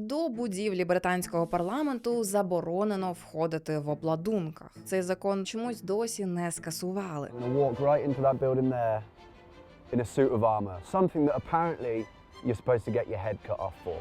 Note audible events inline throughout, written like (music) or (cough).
До будівлі британського парламенту заборонено входити в обладунках. Цей закон чомусь досі не скасували. You're supposed to get your head cut off for.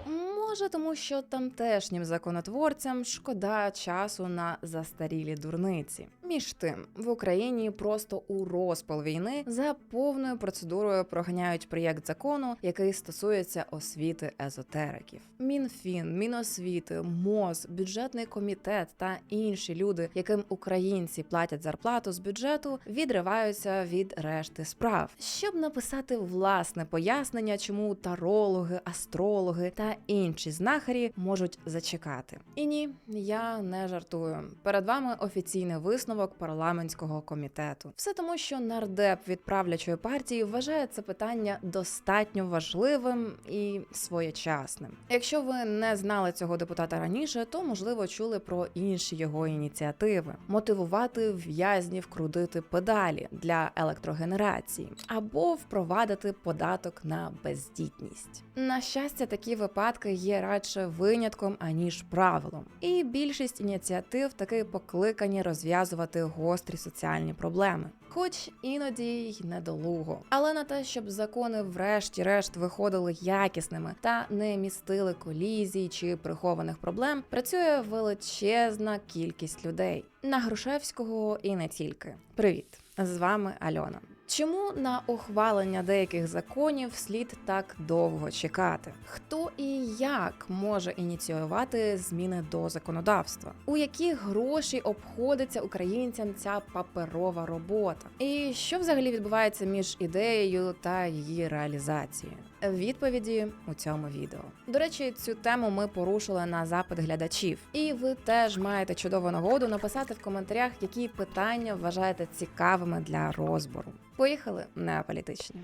Може, тому що тамтешнім законотворцям шкода часу на застарілі дурниці. Між тим, в Україні просто у розпал війни за повною процедурою проганяють проєкт закону, який стосується освіти езотериків. Мінфін, Міносвіти, МОЗ, бюджетний комітет та інші люди, яким українці платять зарплату з бюджету, відриваються від решти справ, щоб написати власне пояснення, чому тарологи, астрологи та інші знахарі можуть зачекати. І ні, я не жартую. Перед вами офіційний висновок парламентського комітету. Все тому, що нардеп від правлячої партії вважає це питання достатньо важливим і своєчасним. Якщо ви не знали цього депутата раніше, то можливо чули про інші його ініціативи: мотивувати в'язнів крутити педалі для електрогенерації або впровадити податок на бездітність. На щастя, такі випадки є радше винятком аніж правилом, і більшість ініціатив таки покликані розв'язувати гострі соціальні проблеми. Хоч іноді й недолуго, але на те, щоб закони врешті-решт виходили якісними та не містили колізій чи прихованих проблем, працює величезна кількість людей на Грушевського і не тільки. Привіт! З вами Альона. Чому на ухвалення деяких законів слід так довго чекати? Хто і як може ініціювати зміни до законодавства? У які гроші обходиться українцям ця паперова робота? І що взагалі відбувається між ідеєю та її реалізацією? Відповіді у цьому відео. До речі, цю тему ми порушили на запит глядачів, і ви теж маєте чудову нагоду написати в коментарях, які питання вважаєте цікавими для розбору. Поїхали неаполітичні.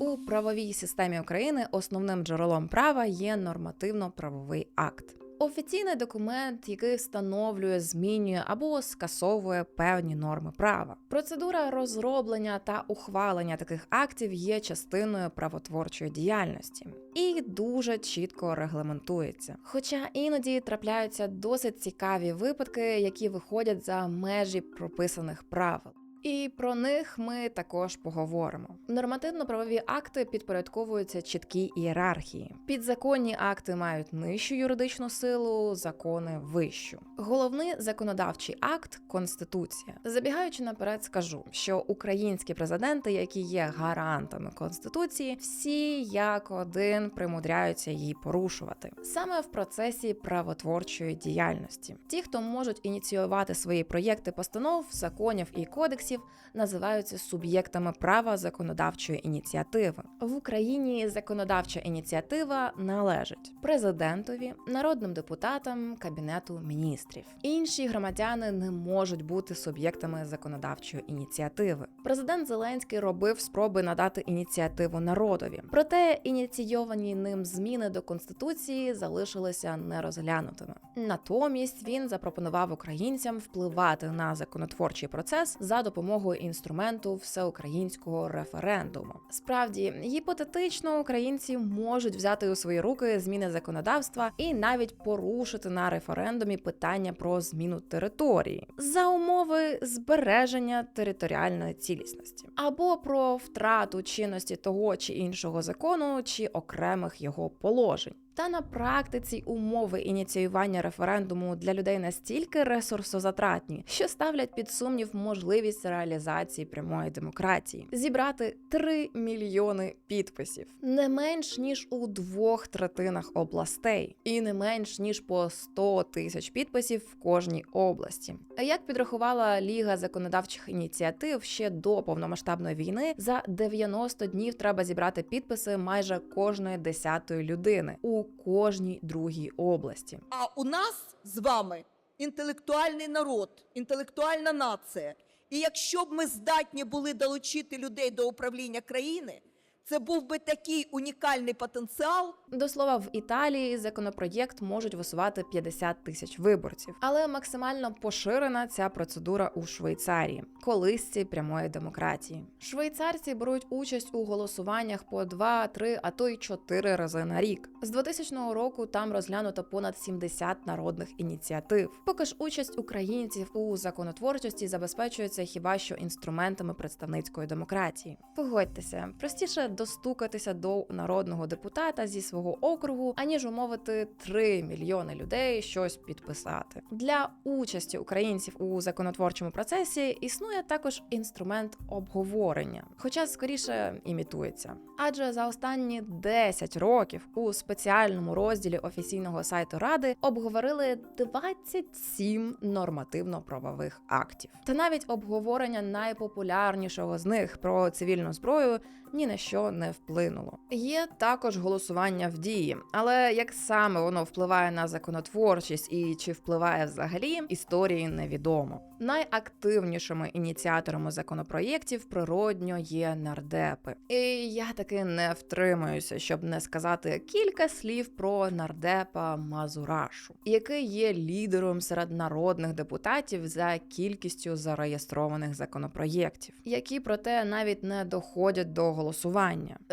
У правовій системі України основним джерелом права є нормативно-правовий акт. Офіційний документ, який встановлює, змінює або скасовує певні норми права. Процедура розроблення та ухвалення таких актів є частиною правотворчої діяльності і дуже чітко регламентується. Хоча іноді трапляються досить цікаві випадки, які виходять за межі прописаних правил. І про них ми також поговоримо. Нормативно-правові акти підпорядковуються чіткій ієрархії. Підзаконні акти мають нижчу юридичну силу, закони вищу. Головний законодавчий акт конституція. Забігаючи наперед, скажу, що українські президенти, які є гарантами конституції, всі як один примудряються її порушувати саме в процесі правотворчої діяльності. Ті, хто можуть ініціювати свої проєкти постанов, законів і кодексів, називаються суб'єктами права законодавчої ініціативи. В Україні законодавча ініціатива належить президентові, народним депутатам, кабінету міністрів. Інші громадяни не можуть бути суб'єктами законодавчої ініціативи. Президент Зеленський робив спроби надати ініціативу народові, проте ініційовані ним зміни до конституції залишилися нерозглянутими. Натомість він запропонував українцям впливати на законотворчий процес за допомогою інструменту всеукраїнського референдуму. Справді, гіпотетично, українці можуть взяти у свої руки зміни законодавства і навіть порушити на референдумі питання про зміну території за умови збереження територіальної цілісності або про втрату чинності того чи іншого закону чи окремих його положень. Та на практиці умови ініціювання референдуму для людей настільки ресурсозатратні, що ставлять під сумнів можливість реалізації прямої демократії, зібрати 3 мільйони підписів, не менш ніж у двох третинах областей, і не менш ніж по 100 тисяч підписів в кожній області. Як підрахувала Ліга законодавчих ініціатив ще до повномасштабної війни, за 90 днів треба зібрати підписи майже кожної десятої людини. У кожній другій області. А у нас з вами інтелектуальний народ, інтелектуальна нація. І якщо б ми здатні були долучити людей до управління країни, Це був би такий унікальний потенціал. До слова, в Італії законопроєкт можуть висувати 50 тисяч виборців, але максимально поширена ця процедура у Швейцарії, колисці прямої демократії. Швейцарці беруть участь у голосуваннях по 2, 3, а то й 4 рази на рік. З 2000 року там розглянуто понад 70 народних ініціатив. Поки ж участь українців у законотворчості забезпечується хіба що інструментами представницької демократії. Погодьтеся, простіше достукатися до народного депутата зі свого округу, аніж умовити 3 мільйони людей щось підписати. Для участі українців у законотворчому процесі існує також інструмент обговорення, хоча скоріше імітується. Адже за останні 10 років у спеціальному розділі офіційного сайту ради обговорили 27 нормативно-правових актів. Та навіть обговорення найпопулярнішого з них про цивільну зброю ні на що не вплинуло. Є також голосування в дії, але як саме воно впливає на законотворчість і чи впливає взагалі, історії невідомо. Найактивнішими ініціаторами законопроєктів природньо є нардепи. І я таки не втримуюся, щоб не сказати кілька слів про нардепа Мазурашу, який є лідером серед народних депутатів за кількістю зареєстрованих законопроєктів, які проте навіть не доходять до голосування.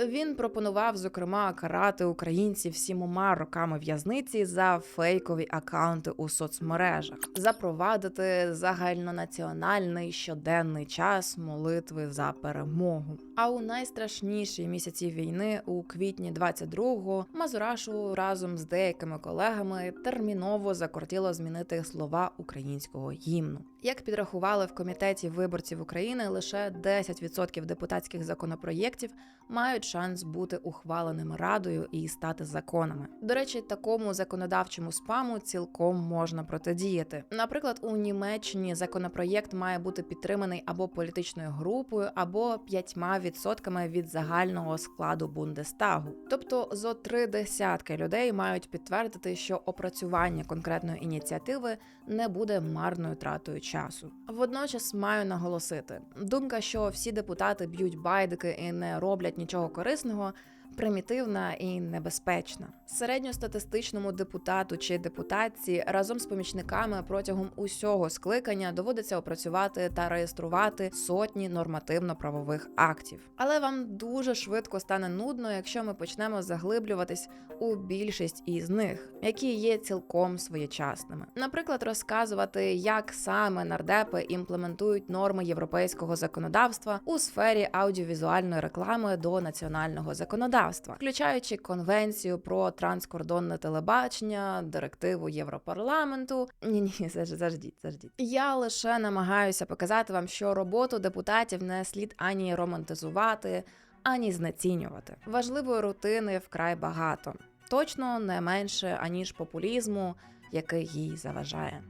Він пропонував зокрема карати українців сімома роками в'язниці за фейкові акаунти у соцмережах, запровадити загальнонаціональний щоденний час молитви за перемогу. А у найстрашніші місяці війни, у квітні 22-го, Мазурашу разом з деякими колегами терміново закортіло змінити слова українського гімну. Як підрахували в комітеті виборців України, лише 10% депутатських законопроєктів мають шанс бути ухваленими радою і стати законами. До речі, такому законодавчому спаму цілком можна протидіяти. Наприклад, у Німеччині законопроєкт має бути підтриманий або політичною групою, або п'ятьма відсотками від загального складу Бундестагу. Тобто зо три десятки людей мають підтвердити, що опрацювання конкретної ініціативи не буде марною тратою часу. Водночас маю наголосити: думка, що всі депутати б'ють байдики і не роблять нічого корисного. Примітивна і небезпечна середньостатистичному депутату чи депутатці разом з помічниками протягом усього скликання доводиться опрацювати та реєструвати сотні нормативно-правових актів. Але вам дуже швидко стане нудно, якщо ми почнемо заглиблюватись у більшість із них, які є цілком своєчасними. Наприклад, розказувати, як саме нардепи імплементують норми європейського законодавства у сфері аудіовізуальної реклами до національного законодавства, включаючи конвенцію про транскордонне телебачення, директиву Європарламенту. Ні, ні, (laughs) заждіть, заждіть. Я лише намагаюся показати вам, що роботу депутатів не слід ані романтизувати, ані знецінювати. Важливої рутини вкрай багато, точно не менше аніж популізму, який їй заважає.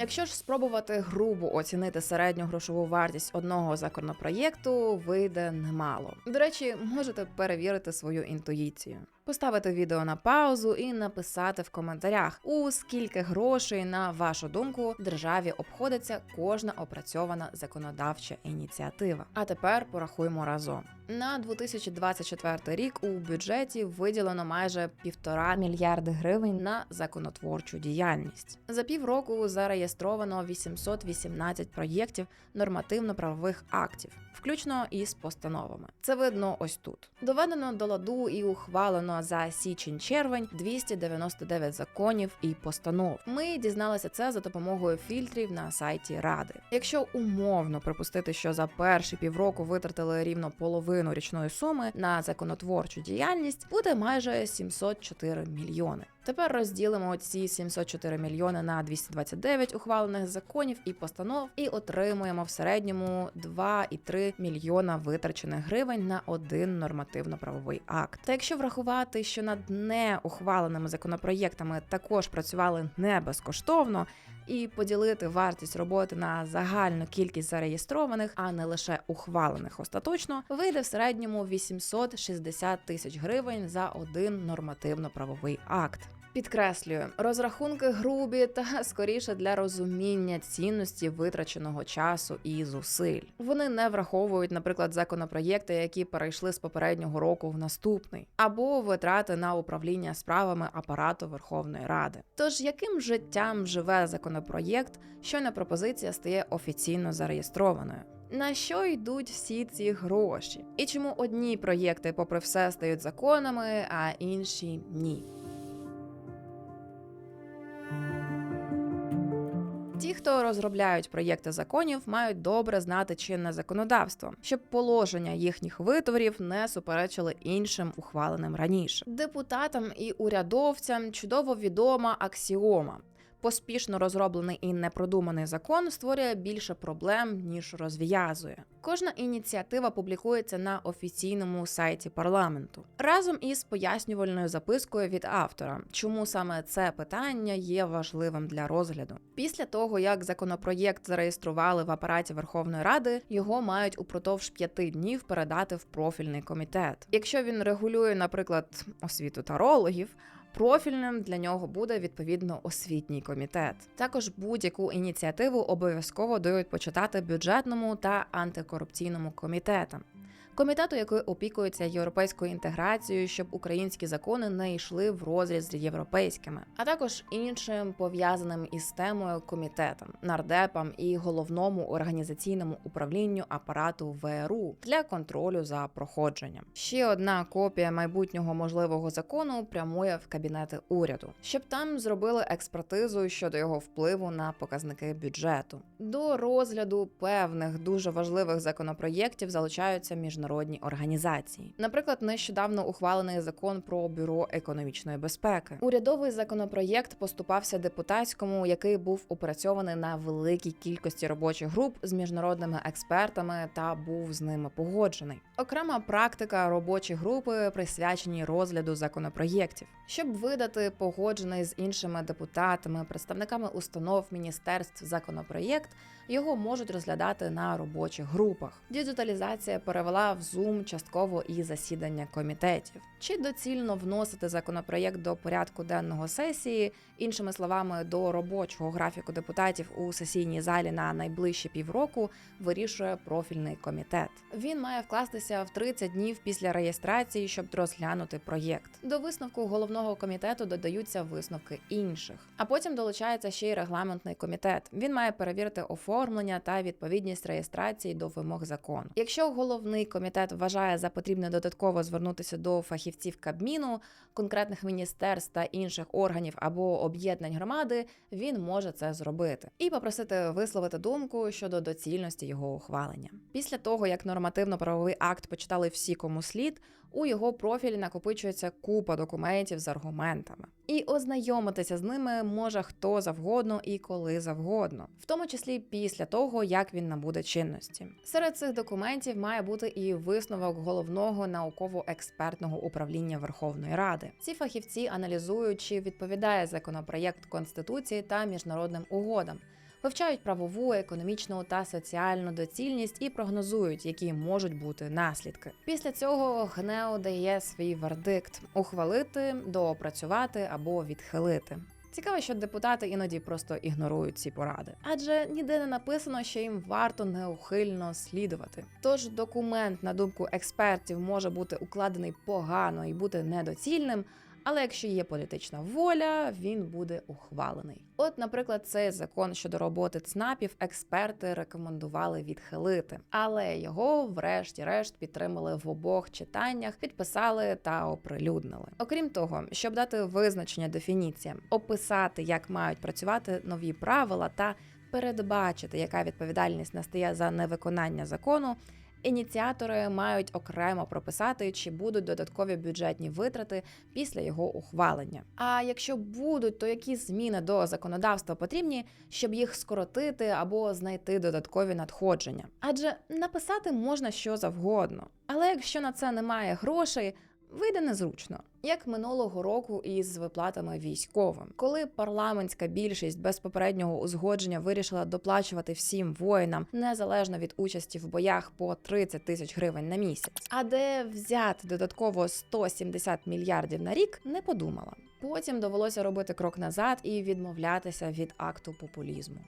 Якщо ж спробувати грубо оцінити середню грошову вартість одного законопроєкту, вийде немало. До речі, можете перевірити свою інтуїцію. Поставити відео на паузу і написати в коментарях, у скільки грошей, на вашу думку, державі обходиться кожна опрацьована законодавча ініціатива. А тепер порахуємо разом. На 2024 рік у бюджеті виділено майже півтора мільярди гривень на законотворчу діяльність. За півроку зареєстровано 818 проєктів нормативно-правових актів, включно із постановами. Це видно ось тут. Доведено до ладу і ухвалено за січень-червень 299 законів і постанов. Ми дізналися це за допомогою фільтрів на сайті Ради. Якщо умовно припустити, що за перші півроку витратили рівно половину річної суми на законотворчу діяльність, буде майже 704 мільйони. Тепер розділимо ці 704 мільйони на 229 ухвалених законів і постанов і отримуємо в середньому 2,3 мільйона витрачених гривень на один нормативно-правовий акт. Та якщо врахувати, що над неухваленими законопроєктами також працювали не безкоштовно. І поділити вартість роботи на загальну кількість зареєстрованих, а не лише ухвалених остаточно, вийде в середньому 860 тисяч гривень за один нормативно-правовий акт. Підкреслюю, розрахунки грубі та скоріше для розуміння цінності витраченого часу і зусиль. Вони не враховують, наприклад, законопроєкти, які перейшли з попереднього року в наступний, або витрати на управління справами апарату Верховної Ради. Тож яким життям живе законопроєкт, щойно пропозиція стає офіційно зареєстрованою? На що йдуть всі ці гроші? І чому одні проєкти, попри все, стають законами, а інші ні? Ті, хто розробляють проєкти законів, мають добре знати чинне законодавство, щоб положення їхніх витворів не суперечили іншим ухваленим раніше. Депутатам і урядовцям чудово відома аксіома. Поспішно розроблений і непродуманий закон створює більше проблем ніж розв'язує. Кожна ініціатива публікується на офіційному сайті парламенту разом із пояснювальною запискою від автора, чому саме це питання є важливим для розгляду. Після того як законопроєкт зареєстрували в апараті Верховної Ради, його мають упродовж п'яти днів передати в профільний комітет. Якщо він регулює, наприклад, освіту тарологів. Профільним для нього буде відповідно освітній комітет. Також будь-яку ініціативу обов'язково дають почитати бюджетному та антикорупційному комітетам. Комітету, який опікується європейською інтеграцією, щоб українські закони не йшли в розріз з європейськими, а також іншим пов'язаним із темою комітетам, нардепам і головному організаційному управлінню апарату ВРУ для контролю за проходженням. Ще одна копія майбутнього можливого закону прямує в кабінети уряду, щоб там зробили експертизу щодо його впливу на показники бюджету. До розгляду певних дуже важливих законопроєктів залучаються міжнародні організації. Наприклад, нещодавно ухвалений закон про бюро економічної безпеки. Урядовий законопроєкт поступався депутатському, який був опрацьований на великій кількості робочих груп з міжнародними експертами та був з ними погоджений. Окрема практика робочі групи присвячені розгляду законопроєктів, щоб видати погоджений з іншими депутатами, представниками установ міністерств законопроєкт. Його можуть розглядати на робочих групах. Діджиталізація перевела в Zoom частково і засідання комітетів. Чи доцільно вносити законопроєкт до порядку денного сесії, іншими словами, до робочого графіку депутатів у сесійній залі на найближчі півроку, вирішує профільний комітет. Він має вкластися в 30 днів після реєстрації, щоб розглянути проєкт. До висновку головного комітету додаються висновки інших. А потім долучається ще й регламентний комітет. Він має перевірити оформлення та відповідність реєстрації до вимог закону. Якщо головний комітет вважає за потрібне додатково звернутися до фахівців Кабміну, конкретних міністерств та інших органів або об'єднань громади, він може це зробити і попросити висловити думку щодо доцільності його ухвалення. Після того як нормативно-правовий акт почитали всі, кому слід. У його профілі накопичується купа документів з аргументами, і ознайомитися з ними може хто завгодно і коли завгодно, в тому числі після того, як він набуде чинності. Серед цих документів має бути і висновок головного науково-експертного управління Верховної Ради. Ці фахівці аналізують, чи відповідає законопроєкт конституції та міжнародним угодам. Вивчають правову, економічну та соціальну доцільність і прогнозують, які можуть бути наслідки. Після цього ГНЕО дає свій вердикт ухвалити, доопрацювати або відхилити. Цікаво, що депутати іноді просто ігнорують ці поради, адже ніде не написано, що їм варто неухильно слідувати. Тож документ, на думку експертів, може бути укладений погано і бути недоцільним. Але якщо є політична воля, він буде ухвалений. От, наприклад, цей закон щодо роботи ЦНАПів експерти рекомендували відхилити, але його, врешті-решт, підтримали в обох читаннях, підписали та оприлюднили. Окрім того, щоб дати визначення дефініціям, описати, як мають працювати нові правила та передбачити, яка відповідальність настає за невиконання закону. Ініціатори мають окремо прописати, чи будуть додаткові бюджетні витрати після його ухвалення. А якщо будуть, то які зміни до законодавства потрібні, щоб їх скоротити або знайти додаткові надходження? Адже написати можна що завгодно. Але якщо на це немає грошей, Вийде незручно, як минулого року із виплатами військовим, коли парламентська більшість без попереднього узгодження вирішила доплачувати всім воїнам незалежно від участі в боях по 30 тисяч гривень на місяць. А де взяти додатково 170 мільярдів на рік, не подумала. Потім довелося робити крок назад і відмовлятися від акту популізму.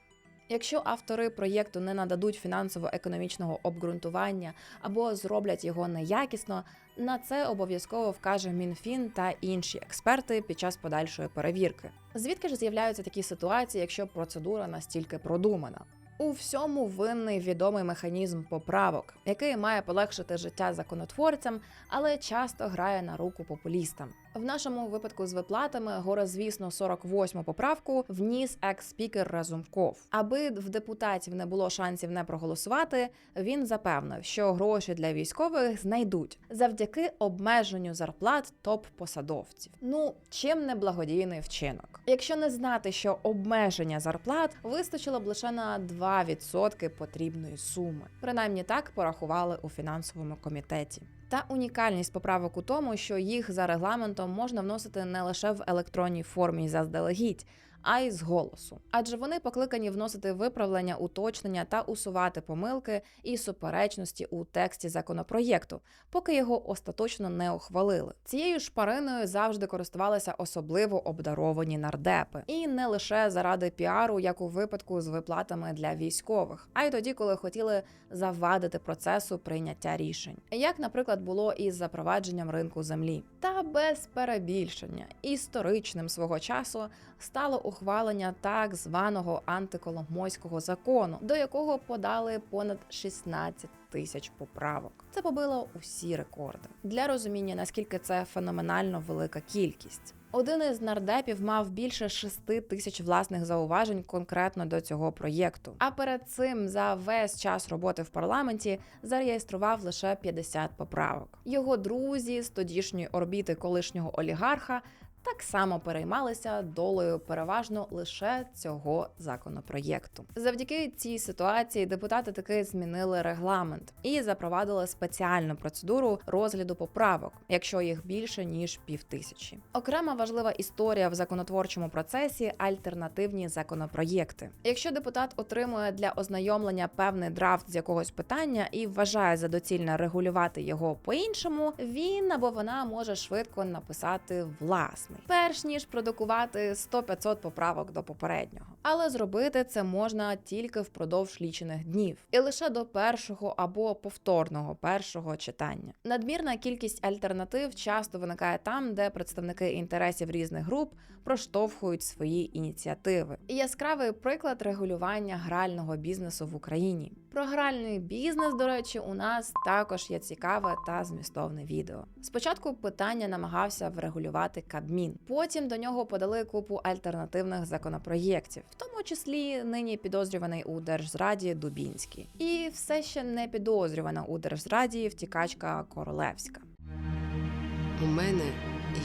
Якщо автори проєкту не нададуть фінансово-економічного обґрунтування або зроблять його неякісно, на це обов'язково вкаже МінФін та інші експерти під час подальшої перевірки. Звідки ж з'являються такі ситуації, якщо процедура настільки продумана? У всьому винний відомий механізм поправок, який має полегшити життя законотворцям, але часто грає на руку популістам. В нашому випадку з виплатами горозвісно 48 поправку вніс екс-спікер Разумков. Аби в депутатів не було шансів не проголосувати, він запевнив, що гроші для військових знайдуть завдяки обмеженню зарплат топ-посадовців. Ну чим не благодійний вчинок? Якщо не знати, що обмеження зарплат вистачило б лише на 2% потрібної суми. Принаймні так порахували у фінансовому комітеті. Та унікальність поправок у тому, що їх за регламентом можна вносити не лише в електронній формі заздалегідь, а й з голосу. Адже вони покликані вносити виправлення, уточнення та усувати помилки і суперечності у тексті законопроєкту, поки його остаточно не ухвалили. Цією шпариною завжди користувалися особливо обдаровані нардепи, і не лише заради піару, як у випадку з виплатами для військових, а й тоді, коли хотіли завадити процесу прийняття рішень, як, наприклад, було із запровадженням ринку землі. Та без перебільшення історичним свого часу стало ухвалення так званого антиколомойського закону, до якого подали понад 16 тисяч поправок. Це побило усі рекорди для розуміння, наскільки це феноменально велика кількість. Один із нардепів мав більше 6 тисяч власних зауважень конкретно до цього проєкту. А перед цим за весь час роботи в парламенті зареєстрував лише 50 поправок. Його друзі з тодішньої орбіти колишнього олігарха так само переймалися долею переважно лише цього законопроєкту. Завдяки цій ситуації депутати таки змінили регламент і запровадили спеціальну процедуру розгляду поправок, якщо їх більше ніж півтисячі. Окрема важлива історія в законотворчому процесі альтернативні законопроєкти. Якщо депутат отримує для ознайомлення певний драфт з якогось питання і вважає за доцільне регулювати його по-іншому, він або вона може швидко написати власний, перш ніж продукувати 100-500 поправок до попереднього. Але зробити це можна тільки впродовж лічених днів, і лише до першого або повторного першого читання. Надмірна кількість альтернатив часто виникає там, де представники інтересів різних груп проштовхують свої ініціативи. І яскравий приклад регулювання грального бізнесу в Україні. Про гральний бізнес, до речі, у нас також є цікаве та змістовне відео. Спочатку питання намагався врегулювати Кабмін, потім до нього подали купу альтернативних законопроєктів, в тому числі нині підозрюваний у держзраді Дубінський, і все ще не підозрювана у держзраді втікачка Королевська. У мене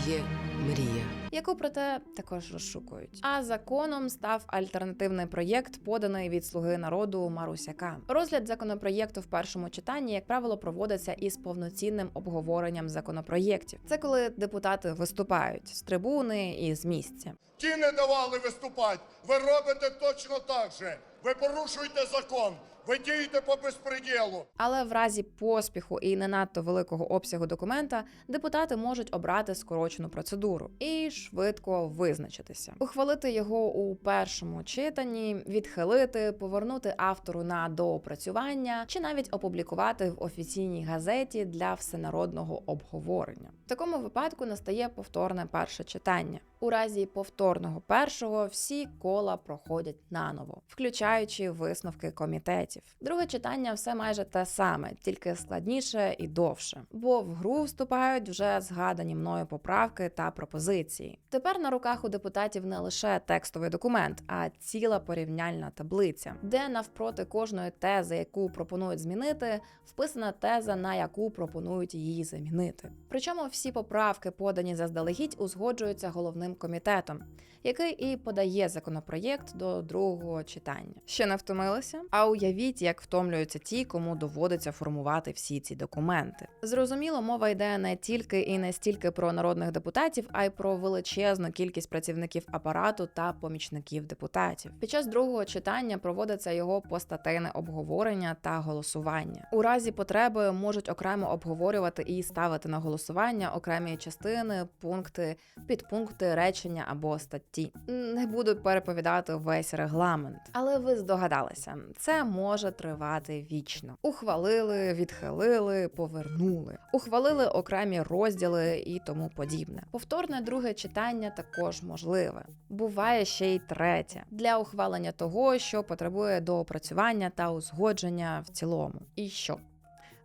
є мрія. яку проте також розшукують. А законом став альтернативний проєкт, поданий від слуги народу Марусяка. Розгляд законопроєкту в першому читанні, як правило, проводиться із повноцінним обговоренням законопроєктів. Це коли депутати виступають з трибуни і з місця. Ті не давали виступати. Ви робите точно так же. Ви порушуєте закон. Ви дієте по безпреділу. Але в разі поспіху і не надто великого обсягу документа депутати можуть обрати скорочену процедуру і швидко визначитися, ухвалити його у першому читанні, відхилити, повернути автору на доопрацювання чи навіть опублікувати в офіційній газеті для всенародного обговорення. В такому випадку настає повторне перше читання. У разі повторного першого всі кола проходять наново, включаючи висновки комітетів. Друге читання все майже те саме, тільки складніше і довше, бо в гру вступають вже згадані мною поправки та пропозиції. Тепер на руках у депутатів не лише текстовий документ, а ціла порівняльна таблиця, де навпроти кожної тези, яку пропонують змінити, вписана теза, на яку пропонують її замінити. Причому всі поправки, подані заздалегідь, узгоджуються головним комітетом. Який і подає законопроєкт до другого читання. Ще не втомилися? А уявіть, як втомлюються ті, кому доводиться формувати всі ці документи. Зрозуміло, мова йде не тільки і не стільки про народних депутатів, а й про величезну кількість працівників апарату та помічників депутатів. Під час другого читання проводиться його постатейне обговорення та голосування. У разі потреби можуть окремо обговорювати і ставити на голосування окремі частини, пункти, підпункти, речення або статті. Не буду переповідати весь регламент, але ви здогадалися, це може тривати вічно. Ухвалили, відхилили, повернули, ухвалили окремі розділи і тому подібне. Повторне друге читання також можливе. Буває ще й третє для ухвалення того, що потребує доопрацювання та узгодження в цілому. І що?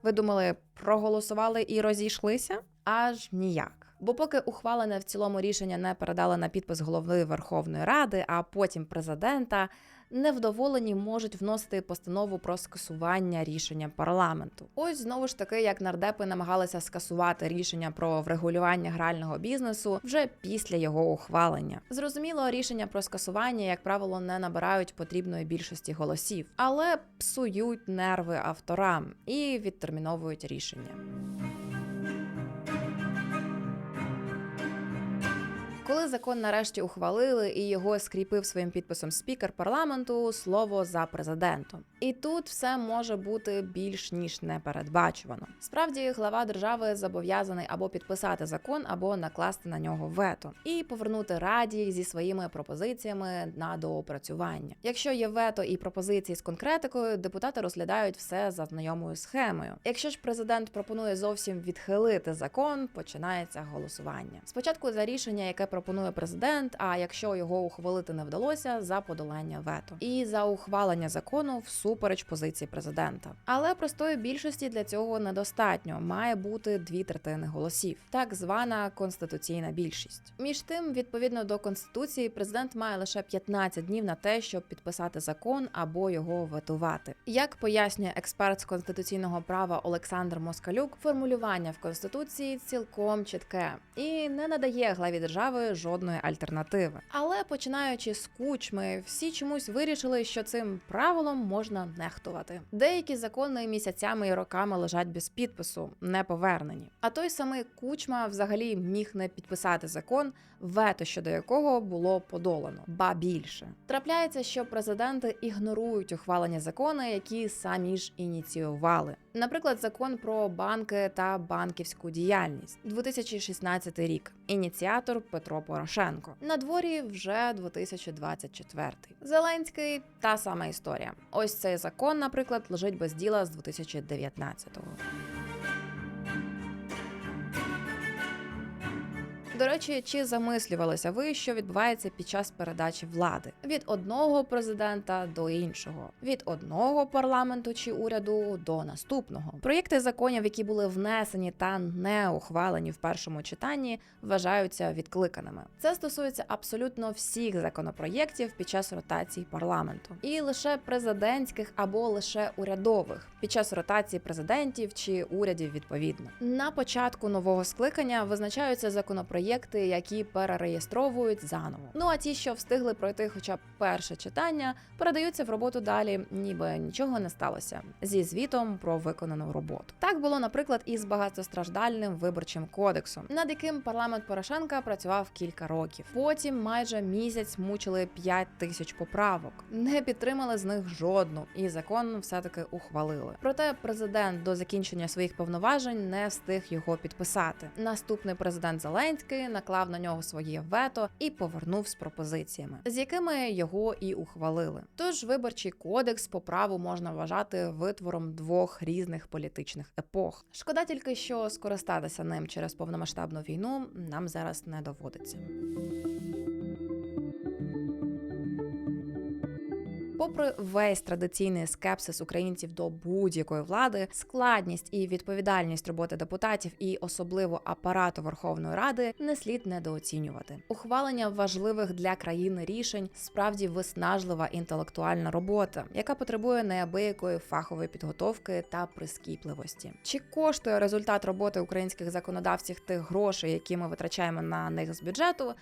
Ви думали, проголосували і розійшлися? Аж ніяк. Бо поки ухвалене в цілому рішення не передали на підпис голови Верховної Ради, а потім президента, невдоволені можуть вносити постанову про скасування рішення парламенту. Ось знову ж таки, як нардепи намагалися скасувати рішення про врегулювання грального бізнесу вже після його ухвалення. Зрозуміло, рішення про скасування, як правило, не набирають потрібної більшості голосів, але псують нерви авторам і відтерміновують рішення. Коли закон нарешті ухвалили і його скріпив своїм підписом спікер парламенту, слово за президентом. І тут все може бути більш ніж непередбачувано. Справді, глава держави зобов'язаний або підписати закон, або накласти на нього вето і повернути раді зі своїми пропозиціями на доопрацювання. Якщо є вето і пропозиції з конкретикою, депутати розглядають все за знайомою схемою. Якщо ж президент пропонує зовсім відхилити закон, починається голосування. Спочатку за рішення, яке пропонує президент. А якщо його ухвалити не вдалося, за подолання вето і за ухвалення закону всупереч позиції президента. Але простої більшості для цього недостатньо. Має бути дві третини голосів, так звана конституційна більшість. Між тим, відповідно до конституції, президент має лише 15 днів на те, щоб підписати закон або його ветувати. Як пояснює експерт з конституційного права Олександр Москалюк, формулювання в конституції цілком чітке і не надає главі держави жодної альтернативи. Але починаючи з кучми, всі чомусь вирішили, що цим правилом можна нехтувати. Деякі закони місяцями і роками лежать без підпису, не повернені. А той самий кучма взагалі міг не підписати закон, вето щодо якого було подолано, ба більше. Трапляється, що президенти ігнорують ухвалені закони, які самі ж ініціювали. Наприклад, закон про банки та банківську діяльність 2016 рік. Ініціатор Петро Порошенко. На дворі вже 2024. Зеленський та сама історія. Ось цей закон, наприклад, лежить без діла з 2019-го. До речі, чи замислювалися ви, що відбувається під час передачі влади від одного президента до іншого, від одного парламенту чи уряду до наступного? Проєкти законів, які були внесені та не ухвалені в першому читанні, вважаються відкликаними. Це стосується абсолютно всіх законопроєктів під час ротації парламенту, і лише президентських або лише урядових під час ротації президентів чи урядів відповідно. На початку нового скликання визначаються законопроєкти, які перереєстровують заново. Ну а ті, що встигли пройти хоча б перше читання, передаються в роботу далі, ніби нічого не сталося зі звітом про виконану роботу. Так було, наприклад, із багатостраждальним виборчим кодексом, над яким парламент Порошенка працював кілька років. Потім майже місяць мучили 5 тисяч поправок, не підтримали з них жодну, і закон все-таки ухвалили. Проте президент до закінчення своїх повноважень не встиг його підписати. Наступний президент Зеленський наклав на нього своє вето і повернув з пропозиціями, з якими його і ухвалили. Тож виборчий кодекс по праву можна вважати витвором двох різних політичних епох. Шкода тільки, що скористатися ним через повномасштабну війну нам зараз не доводиться. Попри весь традиційний скепсис українців до будь-якої влади, складність і відповідальність роботи депутатів і особливо апарату Верховної Ради не слід недооцінювати. Ухвалення важливих для країни рішень справді виснажлива інтелектуальна робота, яка потребує неабиякої фахової підготовки та прискіпливості. Чи коштує результат роботи українських законодавців тих грошей, які ми витрачаємо на них з бюджету?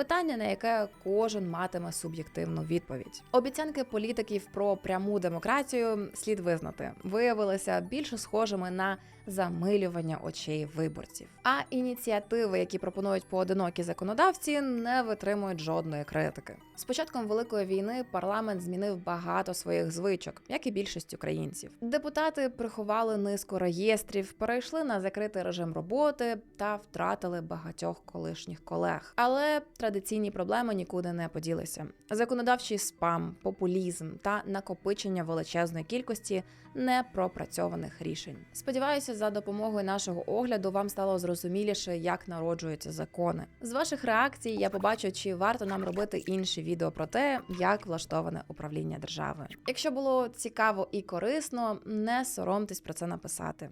Питання, на яке кожен матиме суб'єктивну відповідь. Обіцянки політиків про пряму демократію слід визнати, виявилися більше схожими на замилювання очей виборців. А ініціативи, які пропонують поодинокі законодавці, не витримують жодної критики. З початком великої війни парламент змінив багато своїх звичок, як і більшість українців. Депутати приховали низку реєстрів, перейшли на закритий режим роботи та втратили багатьох колишніх колег. Але традиційні проблеми нікуди не поділися. Законодавчий спам, популізм та накопичення величезної кількості непропрацьованих рішень. Сподіваюся, за допомогою нашого огляду вам стало зрозуміліше, як народжуються закони. З ваших реакцій я побачу, чи варто нам робити інші відео про те, як влаштоване управління державою. Якщо було цікаво і корисно, не соромтесь про це написати.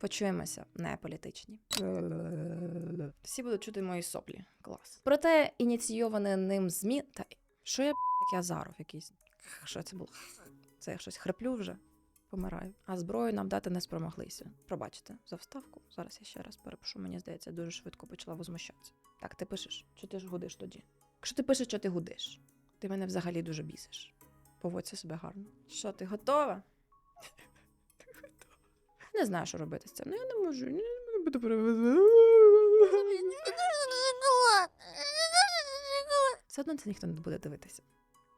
Почуємося, не політичні. Всі будуть чути мої соплі. Клас. Проте ініційоване ним змі. Та що я як Азаров якийсь? Що це було? Це я щось хриплю вже. Помираю. А зброю нам дати не спромоглися. Пробачте за вставку. Зараз я ще раз перепишу. Мені здається, дуже швидко почала возмущатися. Так, ти пишеш, що ти ж гудиш тоді? Якщо ти пишеш, що ти гудиш, ти мене взагалі дуже бісиш. Поводься себе гарно. Що, ти готова? Не знаю, що робити з цим. Ну я не можу. Не буду перевезти. Все одно це ніхто не буде дивитися.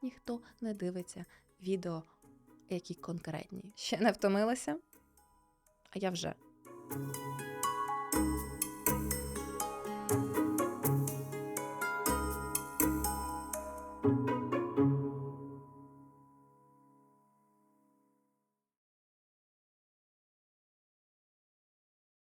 Ніхто не дивиться відео, які конкретні. Ще не втомилася? А я вже.